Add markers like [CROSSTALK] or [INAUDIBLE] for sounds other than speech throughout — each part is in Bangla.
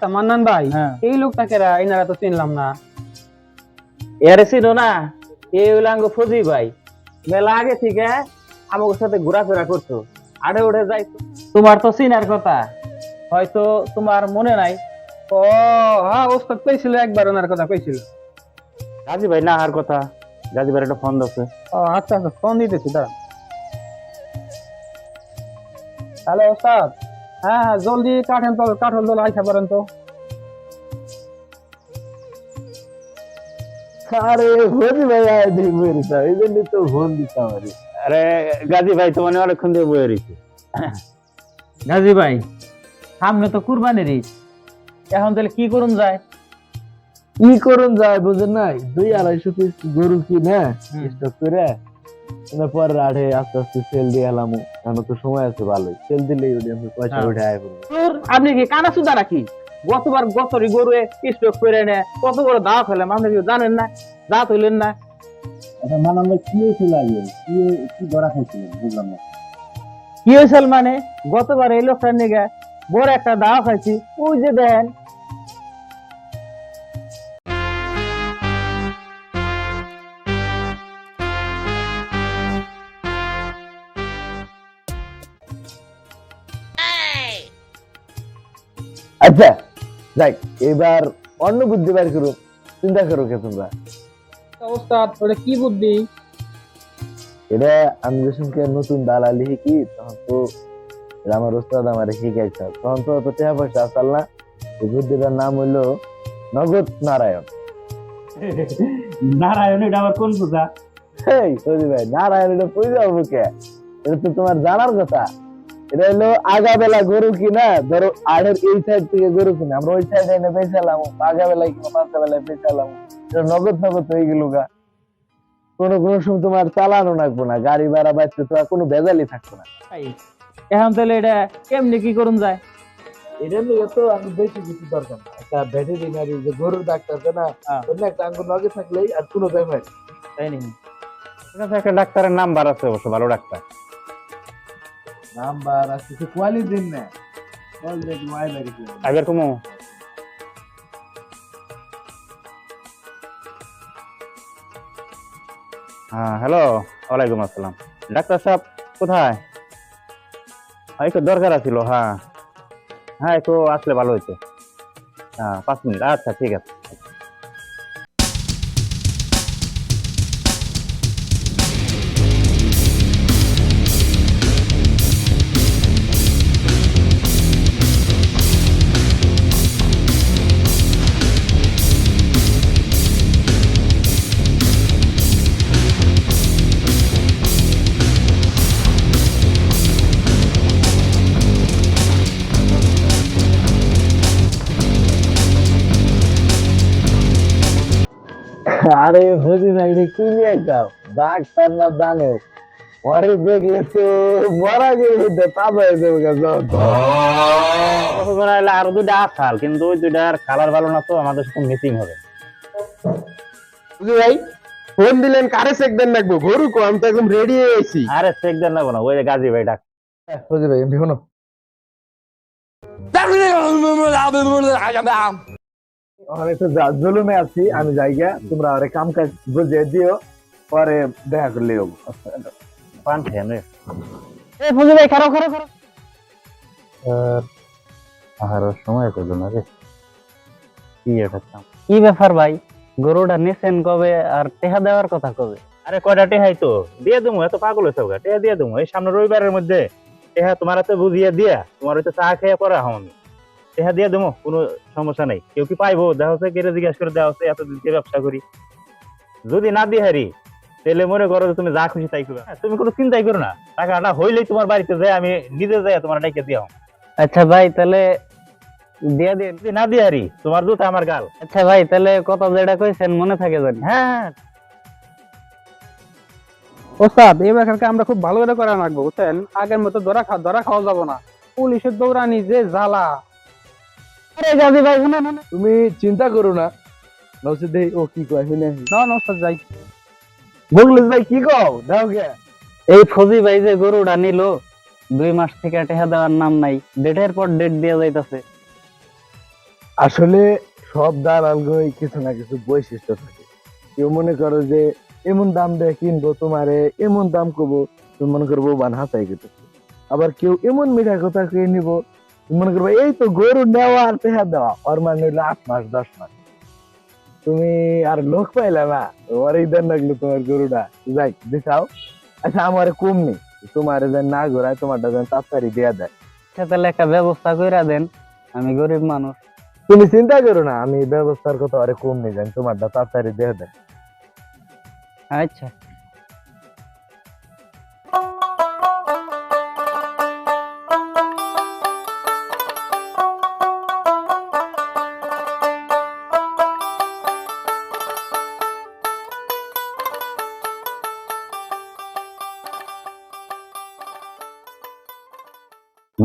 তা মান্নান ভাই। হ্যাঁ। এই লোকটাকে এনারা তো চিনলাম না। এরে চিনো না? এই হলো আঙ্গ ফজি ভাই। মেলা আগে থেকে আমাদের সাথে ঘোরাফেরা করতো। আড়ে উড়ে যাইতো তোমার তো চিনার কথা। হয়তো তোমার মনে নাই। ও হ্যাঁ ওস্তাদ কইছিল একবার ওনার কথা কইছিল। গাজী ভাই না আর কথা। গাজী ভাই একটা ফোন দিচ্ছে ও আচ্ছা আচ্ছা ফোন দিতেছি দাঁড়ান। হ্যালো ওস্তাদ। হ্যাঁ হ্যাঁ জলদি কাঠেন তো কাঠল দল আইসা পারেন তো। আরে ফজি ভাই আয় দেখি বইরিস এই জন্য তো ফোন দিতাম আরে আরে গাজী ভাই তো মানে অনেকক্ষণ দিয়ে বয়ে রয়েছে গাজী ভাই সামনে তো কুরবানির ঈদ। এখন তাহলে কি করুন যায়? কি করুন যায় বুঝেন নাই? দুই আড়াইশো পিস গরু কিনে স্টক করে আস্তে আস্তে সেল দিয়ে এলাম। কেন তো সময় আছে ভালোই। সেল দিলেই আমি পয়সা হ্যাঁ। উঠে আয় আপনি কি কানা সুদা গতবার গতরি স্টক করে কত বড় দাওয়া খেলাম আপনি কি জানেন না? দাঁত হইলেন না? ভাই কি হয়েছিল আগে কি কি ধরা খাইছিলেন? বুঝলাম না। কি হয়েছিল মানে? গতবার এই লোকটার নিগে বড় একটা দাওয়া খাইছি। ওই যে দেন আচ্ছা যাই এবার অন্য বুদ্ধি বের করো চিন্তা করো কে তোমরা। তা ওটা কি বুদ্ধি? এটা আমি যখনকে নতুন দালালি শিখি তখন তো আমার ওস্তাদ আমার শিখাইছে। তখন তো অত টাকা পয়সা আসল না। এই বুদ্ধিটার নাম হইল নগদ নারায়ণ। নারায়ণ এটা আবার কোন পূজা? এই সজি ভাই নারায়ণ এটা পূজা হব কে? এটা তো তোমার জানার কথা। এটা হলো আগা বেলা গরু কিনা ধরো আড়ের এই সাইড থেকে গরু কিনা। আমরা ওই সাইডে এনে বেচালাম আগা বেলায় কিনা পাঁচটা বেলায় বেচালাম। এটা নগদ নগদ হয়ে গেল গা। কোনো কোনো সময় তোমার চালানো লাগবো না গাড়ি ভাড়া বাঁচতে তো কোনো ভেজালই থাকব না। এখন তাহলে এটা কেমনি কি করুন যায়? এটা নিয়ে তো আমি বেশি কিছু দরকার না। একটা ভেটেরিনারি যে গরুর ডাক্তার না হ্যাঁ। অন্য একটা আঙ্গুর নগে থাকলেই আর কোনো পেমেন্ট তাই নাকি? একটা ডাক্তারের নাম্বার আছে অবশ্য ভালো ডাক্তার। নাম্বার আছে কিছু কোয়ালিটি দিন না। বল দেখি ওয়াই লাগে আগের কমো হ্যাঁ হ্যালো ওয়ালাইকুম আসসালাম। ডাক্তার সাহেব কোথায়? হ্যাঁ, একটু দরকার আছিল হ্যাঁ। হ্যাঁ একটু আসলে ভালো হইতো। হ্যাঁ পাঁচ মিনিট। আচ্ছা ঠিক আছে। আরে বুঝি না এটা কি নিয়ে যাও ডাক্তার না জানো পরে দেখলে তো মরা গেলে তাজা হয়ে যাবে গা জ্বর। আর দুইটা আসাল কিন্তু ওই দুইটার কালার ভালো না তো আমাদের সাথে মিটিং হবে বুঝলি ভাই ফোন দিলেন কারে চেক দেন রাখব গরু কো আমি তো একদম রেডি হয়ে আছি আরে চেক দেন না ওই যে গাজী ভাই ডাক বুঝি ভাই এমনি শোনো জুলুমে আছি আমি জায়গা তোমরা আরে কাম কাজ বুঝিয়ে দিও পরে দেখা করলে হব পান খেয়ে নে। এ ফুজি ভাই খারাপ খারাপ খারাপ। আর সময় করল না রে। কি এটা কি ব্যাপার ভাই? গরুটা নিছেন কবে আর টেহা দেওয়ার কথা কবে? আরে কয়টা টেহাই তো? দিয়ে দেবো এত পাগল হয়েছে টেহা দিয়ে দেবো। এই সামনে রবিবারের মধ্যে টেহা তোমার হাতে বুঝিয়ে দিয়া তোমার হয়তো চা খেয়ে পরে হম আমি। টেহা দিয়ে দেবো কোনো সমস্যা নাই। কেউ কি পাইবো? দেখা হচ্ছে কেটে জিজ্ঞাসা করে দেওয়া হচ্ছে এত দিন ব্যবসা করি? যদি না দিয়ে হারি তাহলে মনে করো যে তুমি যা খুশি তাই করো। হ্যাঁ, তুমি কোনো চিন্তাই করো না। টাকাটা হইলেই তোমার বাড়িতে যাই আমি নিজে যাই তোমার ডাইকে দিয়া আচ্ছা ভাই তাহলে দিয়া দিয়ে যদি না দিয়ে হারি তোমার দুধ আমার গাল। আচ্ছা ভাই তাহলে কত যেটা কইছেন মনে থাকে জানি। হ্যাঁ হ্যাঁ। ওস্তাদ এই ব্যাপারকে আমরা খুব ভালো করে করা রাখব বুঝছেন? আগের মতো ধরা খা ধরা খাওয়া যাব না। পুলিশের দৌড়ানি যে জ্বালা। তুমি চিন্তা করো না। নসিদ দেই ও কি কয় শুনে। আসি না না ওস্তাদ বগলিস ভাই কি কও? দাও কে এই ফজি ভাই যে গরুটা নিল দুই মাস থেকে টেহা দেওয়ার নাম নাই ডেটের পর ডেট দিয়ে যাইতাছে। আসলে সব দালালগুলোই কিছু না কিছু বৈশিষ্ট্য থাকে। কেউ মনে করো যে এমন দাম দিয়ে কিনবো তোমারে এমন দাম করব তুমি মনে করব বান হাতাই আবার কেউ এমন মিঠা কথা কে নিব মনে করব এই তো গরু নেওয়া আর পেহা দেওয়া ওর মানে হইল আট মাস দশ মাস। তুমি আর লোক পাইলা না তোমার দেন লাগল তোমার গরুটা। যাই দেখাও। আচ্ছা আমার কম নেই। তোমার যেন না ঘোরায় তোমারটা যেন তাড়াতাড়ি দেয়া দেয় তাহলে একটা ব্যবস্থা কইরা দেন আমি গরিব মানুষ। তুমি চিন্তা করো না আমি ব্যবস্থার কথা আরে কম নেই জানি তোমারটা তাড়াতাড়ি দেয়া দেয় আচ্ছা।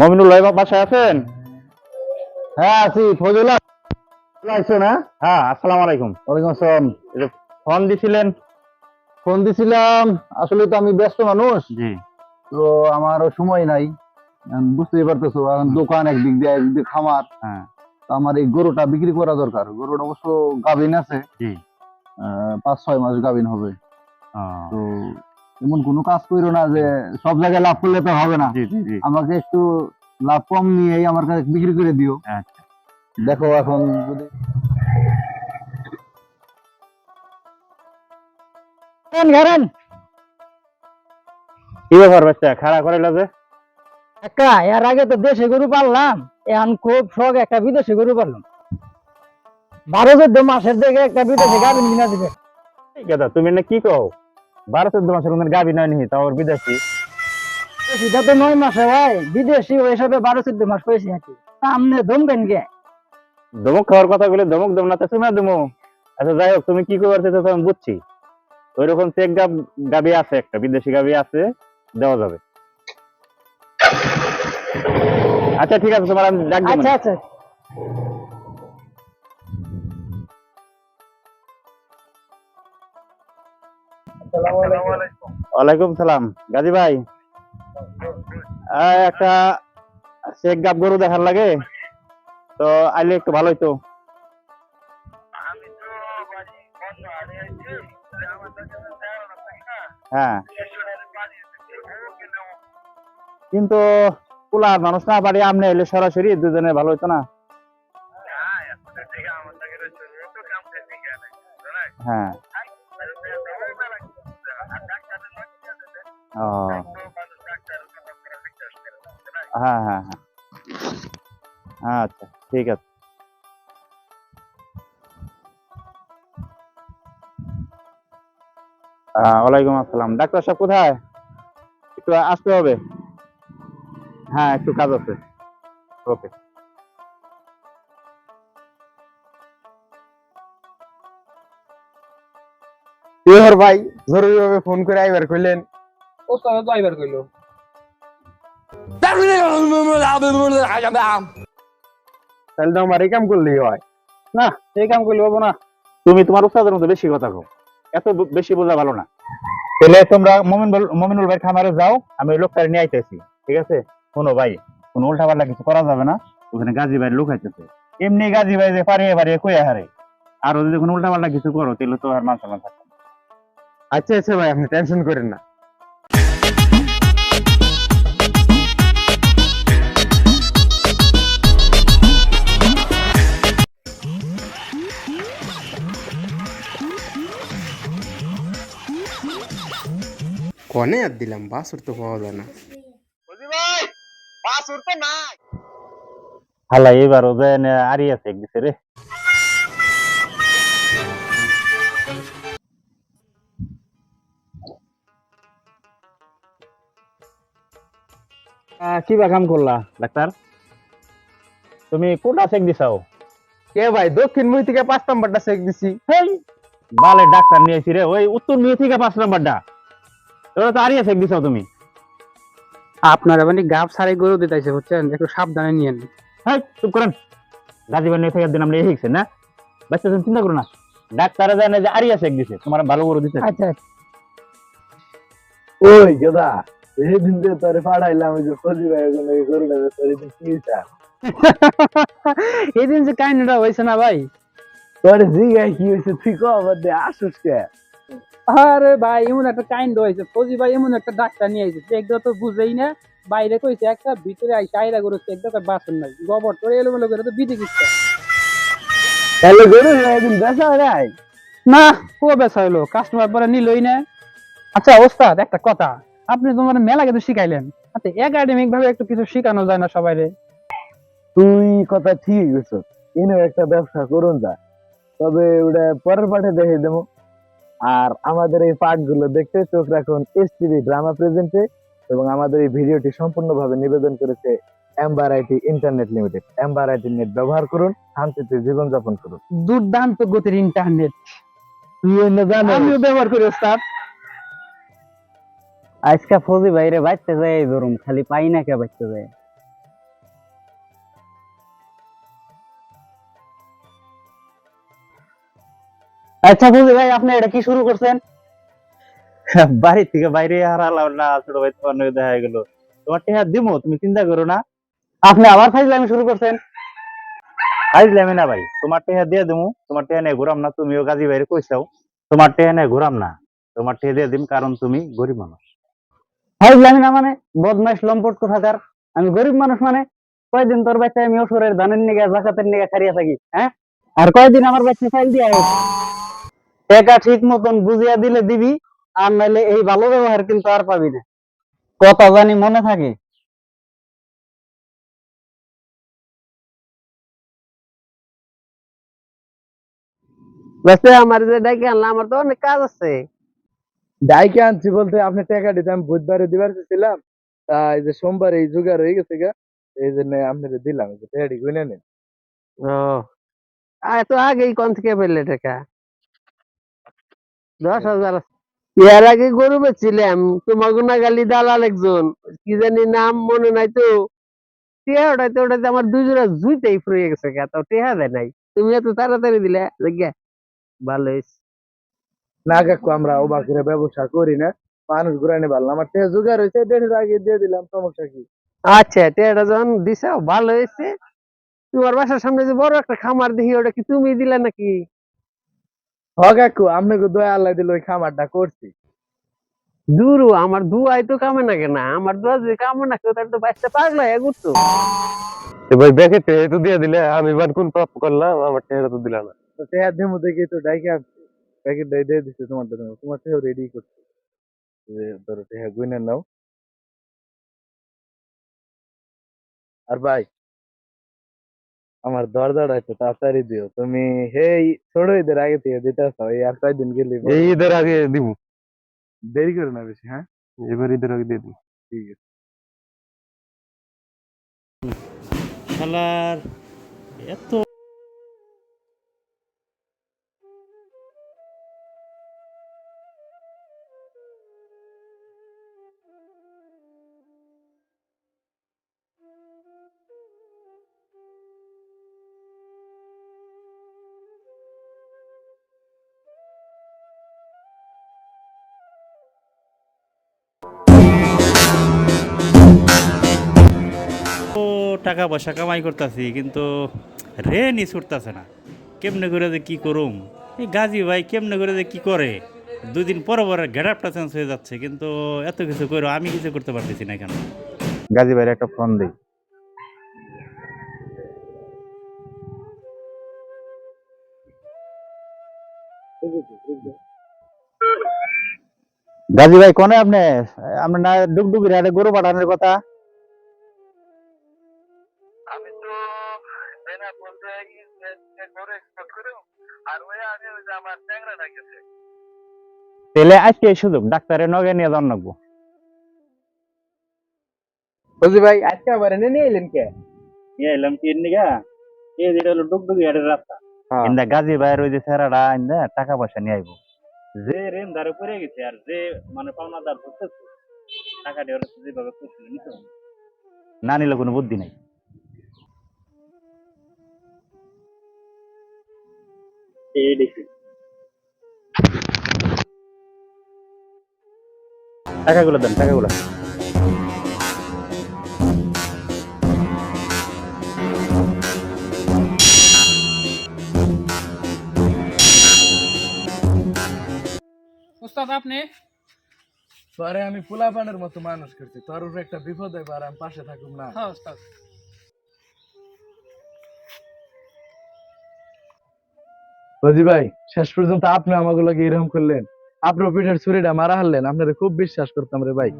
মমিনুল ভাই বাসায় আছেন? হ্যাঁ আছি। লাগছো না হ্যাঁ? আসসালামু আলাইকুম। ওয়ালাইকুম আসসালাম। ফোন দিছিলেন? ফোন দিছিলাম। আসলে তো আমি ব্যস্ত মানুষ। জি। তো আমারও সময় নাই। বুঝতেই পারতেছো এখন দোকান একদিক দিয়ে একদিক দিয়ে খামার। হ্যাঁ। তো আমার এই গরুটা বিক্রি করা দরকার। গরুটা অবশ্য গাভিন আছে। জি। পাঁচ ছয় মাস গাভিন হবে। তো এমন কোনো কাজ করো না যে সব জায়গায় লাভ করলে তো হবে না। জি জি জি। আমাকে একটু লাভ কম নিয়েই আমার কাছে বিক্রি করে দিও। আচ্ছা। দেখো এখন যদি কি ব্যাপার বাচ্চা খাড়া করে যে একা এর আগে তো দেশে গরু পাললাম এখন খুব শখ একটা বিদেশি গরু পাললাম। বারো চোদ্দ মাসের দিকে একটা বিদেশি গাভিন কিনা দিবে। তুমি না কি কও? বারো চোদ্দ মাসের মধ্যে গাবি নয় নি তাও বিদেশি। সেটা তো নয় মাসে ভাই। বিদেশি ওই হিসাবে বারো চোদ্দ মাস পেয়েছি নাকি সামনে ধমক খাওয়ার কথা বলে ধমক দেব না শুনে দেবো। আচ্ছা যাই হোক তুমি কি করতে চাচ্ছ আমি বুঝছি। ওই রকম চেক গাব গাবি আছে একটা বিদেশি গাবি আছে দেওয়া যাবে। আচ্ছা ঠিক আছে তোমার আমি ডাক আচ্ছা আচ্ছা। ওয়ালাইকুম সালাম। গাজী ভাই। একটা চেক গাব গরু দেখার লাগে। তো আইলে একটু ভালো হইতো। হ্যাঁ। কিন্তু পোলার মানুষ না বাড়ি আমনে এলে সরাসরি দুজনে ভালো হইতো না? হ্যাঁ। ও। হ্যাঁ হ্যাঁ হ্যাঁ। আচ্ছা ঠিক আছে। ওয়ালাইকুম আসসালাম। ডাক্তার সাহেব কোথায়? একটু আসতে হবে? হ্যাঁ একটু কাজ আছে। ওকে। ভাই জরুরি ভাবে ফোন করে আইবার কইলেন। ও তো কইলো। তাহলে তো আমার এই কাম করলেই হয়। না এই কাম করলে হব না। তুমি তোমার উস্তাদের মতো বেশি কথা কও। এত বেশি বোঝা ভালো না। তাহলে তোমরা মমিন মমিনুল ভাই খামারে যাও আমি ওই নিয়ে আইতেছি ঠিক আছে? শোনো ভাই কোনো উল্টা পাল্টা কিছু করা যাবে না। ওখানে গাজী ভাই লোক আইতেছে। এমনি গাজী ভাই যে পারিয়ে পারিয়ে কইয়া হারে। আর যদি কোনো উল্টা পাল্টা কিছু করো তাহলে তো আর মান সম্মান থাকবে আচ্ছা আচ্ছা ভাই আপনি টেনশন করেন না। কনে আর দিলাম বাসুর তো পাওয়া যায় না। হালা এবার ও যে আরি আছে এক রে। আহ, কি বা কাম করলা? ডাক্তার তুমি কোনটা চেক দিছাও? কে ভাই দক্ষিণ মুই থেকে পাঁচ নাম্বারটা চেক দিছি। হেই বালে ডাক্তার নিয়ে আইছি রে ওই উত্তর নিয়ে থেকে পাঁচ নাম্বারটা। ওটা তো আরিয়া চেক দিছাও তুমি। আপনার মানে গাব সারে গরু দিতেছে বুঝছেন? একটু সাবধানে নিয়েন। হ্যাঁ চুপ করেন। থেকে দিন আমরা এই না? বাচ্চা তুমি চিন্তা করো না। ডাক্তারে জানে যে আরিয়া চেক দিছে তোমার ভালো করে দিছে আচ্ছা ওই গদা সেদিন যে তোরে পাঠাইলাম ওই যে ফজি ভাই ওখানে গরুটা যে তোরে কি [LAUGHS] এই দিন যে কাহিনীটা হয়েছে না ভাই? তোর জিগায় কি হয়েছে তুই কবার দে আসুস কে? আরে ভাই এমন একটা কাইন্ড হয়েছে। ফৌজি ভাই এমন একটা ডাক্তার নিয়ে আইছে। একদম তো বুঝেই না বাইরে কইছে একটা ভিতরে আই সাইরা করে একদম বাসন নাই। গোবর তোর এলো মেলো করে তো বিধি কিচ্ছে তাহলে গরু একদিন বেচা যায় না কো বেচা হইল কাস্টমার পরে নিলই না। আচ্ছা ওস্তাদ একটা কথা। আপনি তোমার মেলা কিন্তু শিখাইলেন। আচ্ছা একাডেমিক ভাবে একটু কিছু শেখানো যায় না সবাইরে? তুই কথা ঠিক গেছ এনে একটা ব্যবসা করুন যা। তবে ওটা পরের পাঠে দেখে দেবো। আর আমাদের এই পাঠগুলো দেখতে চোখ রাখুন এস টিভি ড্রামা প্রেজেন্টে এবং আমাদের এই ভিডিওটি সম্পূর্ণভাবে নিবেদন করেছে AmberIT internet limited AmberIT net ব্যবহার করুন শান্তিতে জীবনযাপন করুন। দুর্দান্ত গতির ইন্টারনেট তুই আমিও ব্যবহার করি ওস্তাদ। আজকে ফৌজি বাইরে বাইতে যায় খালি পাই না কে বাইতে যায়। আচ্ছা ফৌজি ভাই আপনি এটা কি শুরু করছেন? বাড়ি থেকে বাইরে হারালাম না ছোট ভাই তোমার নয় দেখা গেল। তোমার টেহা দিমো তুমি চিন্তা করো না। আপনি আবার ফাইজলামি শুরু করছেন? ফাইজলামি না ভাই তোমার টেহা দিয়ে দিমু তোমার টেহা নিয়ে ঘুরাম না তুমিও গাজী বাইরে কইসাও তোমার টেহা নিয়ে ঘুরাম না তোমার টেহা দিয়ে দিম কারণ তুমি গরিব মানুষ। ফাইজলামি না মানে? বদমাইশ লম্পট কোথাকার? আমি গরিব মানুষ মানে? কয়দিন তোর বাচ্চা আমি অসুরের ধানের নিগে জাকাতের নিগে খারিয়া থাকি হ্যাঁ? আর কয়দিন আমার বাচ্চা ফাইল দিয়ে টাকা ঠিক মতন বুঝিয়া দিলে দিবি আর নাইলে এই ভালো ব্যবহার কিন্তু আর পাবি না। কথা জানি মনে থাকে? আমার যে ডাকে আনলাম আমার তো অনেক কাজ আছে। ডাইকে আনছি বলতে আপনি টাকা দিতে আমি বুধবারে দিবার চেয়েছিলাম তা এই যে সোমবার এই জোগাড় হয়ে গেছে গা এই জন্য আপনাকে দিলাম টাকাটি গুনে নেন। ও আর তো আগেই কোন থেকে পেলে টাকা? দশ হাজার এর আগে গরু বেচছিলাম তোমার গুনাগালি দালাল একজন কি জানি নাম মনে নাই তো। টিয়া ওটাতে ওটাতে আমার দুই জুইতেই ফুরিয়ে গেছে গা টিয়া দেয় নাই। তুমি এত তাড়াতাড়ি দিলে দেখে ভালো হয়েছে। না কাকু আমরা অবাকের ব্যবসা করি না মানুষ ঘুরাইনে ভালো আমার টাকা জোগাড় হয়েছে দেড়ের আগে দিয়ে দিলাম সমস্যা কি? আচ্ছা টিয়াটা যখন দিছো ভালো হয়েছে। তোমার বাসার সামনে যে বড় একটা খামার দেখি ওটা কি তুমি দিলে নাকি? হ কাকু আপনাকে দয়া আল্লাহ দিল ওই খামারটা করছি। দূরু আমার দুয়াই তো কামে না কেনা? আমার দুয়া যদি কামে না কেউ তাহলে তো বাচ্চা পাগলা হয়ে ঘুরতো। ভাই ব্যাগে টেহা তো দিয়ে দিলে আমি বান কোন পাপ করলাম আমার টেহাটা তো দিলা না। তো টাকা দেবো দেখি তো ডাইকে আসছে ডাই দিয়ে দিচ্ছে তোমার জন্য তোমার টাকা রেডি করছে। যে ধরো টাকা গুনে নাও। আর ভাই আমার দরজাটা একটু তাড়াতাড়ি দিও। তুমি হেই ছোট ঈদের আগে থেকে দিতে আসো এই আর কয়দিন গেলি এই ঈদের আগে দিব। দেরি করে না বেশি হ্যাঁ? এবার ঈদের আগে দিয়ে দিব। ঠিক আছে। শালার এত টাকা পয়সা কামাই করতেছি, কিন্তু রেনই ছুটতেছে না। কেমনে করে যে কি করুম? এই গাজী ভাই কেমনে করে যে কি করে? দুই দিন পর পর গেটআপটা চেঞ্জ হয়ে যাচ্ছে, কিন্তু এত কিছু করে আমি কিছু করতে পারতেছি না কেন? গাজী ভাইয়ের একটা ফোন দিই। গাজী ভাই কোনে আপনি? আপনার না ডুগডুগির হাটে গরু পাঠানোর কথা। আর ওই আগে ওই যে আমার ট্যাংরা গেছে তাহলে আজকে এই সুযোগ ডাক্তারের নগে নিয়ে যাওয়ার লাগবো বুঝি ভাই আজকে আবার এনে নিয়ে এলেন কে নিয়ে এলাম তিন নিগা এই যেটা হলো ডুগডুগি হাটের রাস্তা। ইন্দা গাজী ভাইয়ের ওই যে সেরাটা ইন্দা টাকা পয়সা নিয়ে আইবো যে রেন ধারে পড়ে গেছে আর যে মানে পাওনাদার ধরতেছে টাকা দিয়ে যেভাবে করছিল নিতে না নিলে কোনো বুদ্ধি নাই এই দেখি। দেন আপনি? আমি পোলা পানের মতো মানুষ করছি। তোর একটা বিপদ এবার আমি পাশে থাকুক না। হ্যাঁ, রজি ভাই, শেষ পর্যন্ত আপনি আমাগুলোকে এরকম করলেন। আপনার পিঠের ছুরিটা মারা হারলেন, আপনারা খুব বিশ্বাস করতাম রে ভাই।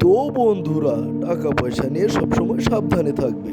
তো বন্ধুরা, টাকা পয়সা নিয়ে সবসময় সাবধানে থাকবে।